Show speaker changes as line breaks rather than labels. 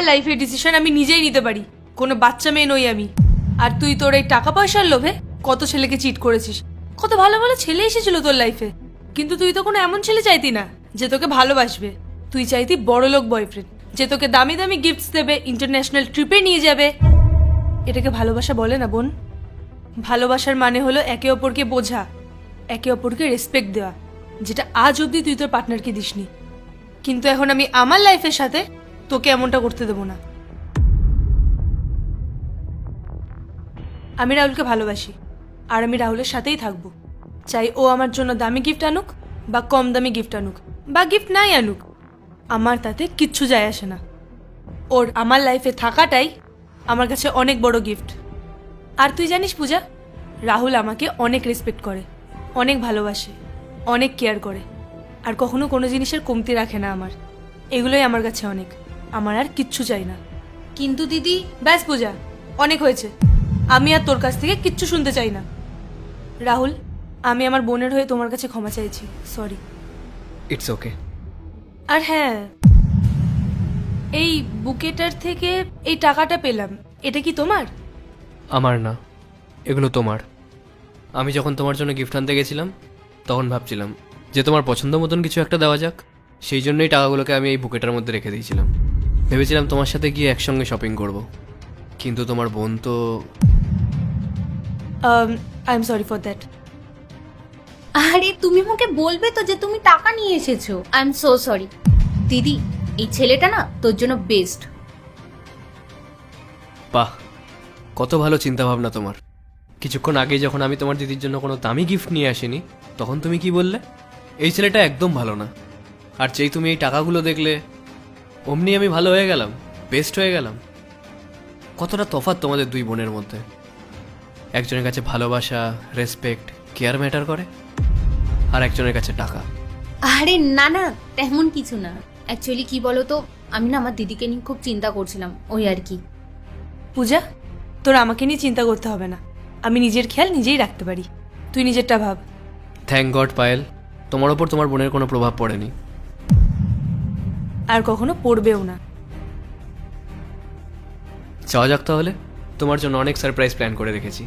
আমার লাইফের ডিসিশন আমি নিজেই নিতে পারি। কোনো বাচ্চা মেয়ে নই আমি। আর তুই তোর এই টাকা পয়সার লোভে কত ছেলেকে চিট করেছিস? কত ভালো ভালো ছেলে এসেছিল তোর লাইফে কিন্তু তুই তো কোনো এমন ছেলে চাইতি না, যে তোকে ভালোবাসবে। তুই চাইতি বড় লোক বয়ফ্রেন্ড যে তোকে দামি দামি গিফটস দেবে ইন্টারন্যাশনাল ট্রিপে নিয়ে যাবে। এটাকে ভালোবাসা বলে না, বোন। ভালোবাসার মানে হলো একে অপরকে বোঝা, একে অপরকে রেসপেক্ট দেওয়া, যেটা আজ অবধি তুই তোর পার্টনারকে দিসনি। কিন্তু এখন আমি আমার লাইফের সাথে তোকে এমনটা করতে দেবো না। আমি রাহুলকে ভালোবাসি, আর আমি রাহুলের সাথেই থাকব। চাই ও আমার জন্য দামি গিফট আনুক, বা কম দামি গিফট আনুক, বা গিফট নাই আনুক। আমার তাতে কিচ্ছু যায় আসে না। ওর আমার লাইফে থাকাটাই আমার কাছে অনেক বড় গিফট আর তুই জানিস পূজা, রাহুল আমাকে অনেক রেসপেক্ট করে, অনেক ভালোবাসে, অনেক কেয়ার করে। আর কখনো কোনো জিনিসের কমতি রাখে না আমার। এগুলোই আমার কাছে অনেক। আমার আর কিচ্ছু চাই না।
কিন্তু দিদি
ব্যাস পূজা অনেক হয়েছে। আমি আর তোর কাছ থেকে কিচ্ছু শুনতে চাই না। রাহুল আমি আমার বোনের হয়ে তোমার কাছে ক্ষমা চাইছি সরি
ইটস ওকে
আর হ্যাঁ এই বুকেটার থেকে এই টাকাটা পেলাম এটা কি তোমার?
আমার না এগুলো তোমার। আমি যখন তোমার জন্য গিফট আনতে গেছিলাম তখন ভাবছিলাম যে তোমার পছন্দ মতন কিছু একটা দেওয়া যাক সেই জন্যই টাকাগুলোকে আমি এই বুকেটার মধ্যে রেখে দিয়েছিলাম। ভেবেছিলাম তোমার সাথে গিয়ে একসঙ্গে শপিং করব। কিন্তু তোমার বোন তো
I am sorry for that
আরে তুমি আমাকে বলবে তো যে তুমি টাকা নিয়ে এসেছ। আই এম সো সরি দিদি এই ছেলেটা না তোর জন্য বেস্ট
বাহ কত ভালো চিন্তা ভাবনা তোমার। কিছুক্ষণ আগে যখন আমি তোমার দিদির জন্য কোনো দামি গিফট নিয়ে আসিনি তখন তুমি কি বললে? এই ছেলেটা একদম ভালো না। আর যেই তুমি এই টাকাগুলো দেখলে অমনি আমি ভালো হয়ে গেলাম বেস্ট হয়ে গেলাম। কতটা তফাৎ তোমাদের দুই বোনের মধ্যে? একজনের কাছে ভালোবাসা রেসপেক্ট কেয়ার ম্যাটার করে আর একজনের কাছে টাকা।
আরে না না তেমন কিছু না। অ্যাকচুয়ালি কি বলো তো আমি না আমার দিদিকে নিয়ে খুব চিন্তা করছিলাম ওই আর কি।
পূজা তোর আমাকে নিয়ে চিন্তা করতে হবে না। আমি নিজের খেয়াল নিজেই রাখতে পারি। তুই নিজেরটা ভাব।
Thank God Payel. তোমার ওপর তোমার বোনের কোনো প্রভাব পড়েনি।
আর কখনো পড়বেও না।
যাওয়া যাক তাহলে। তোমার জন্য অনেক সারপ্রাইজ প্ল্যান করে রেখেছি।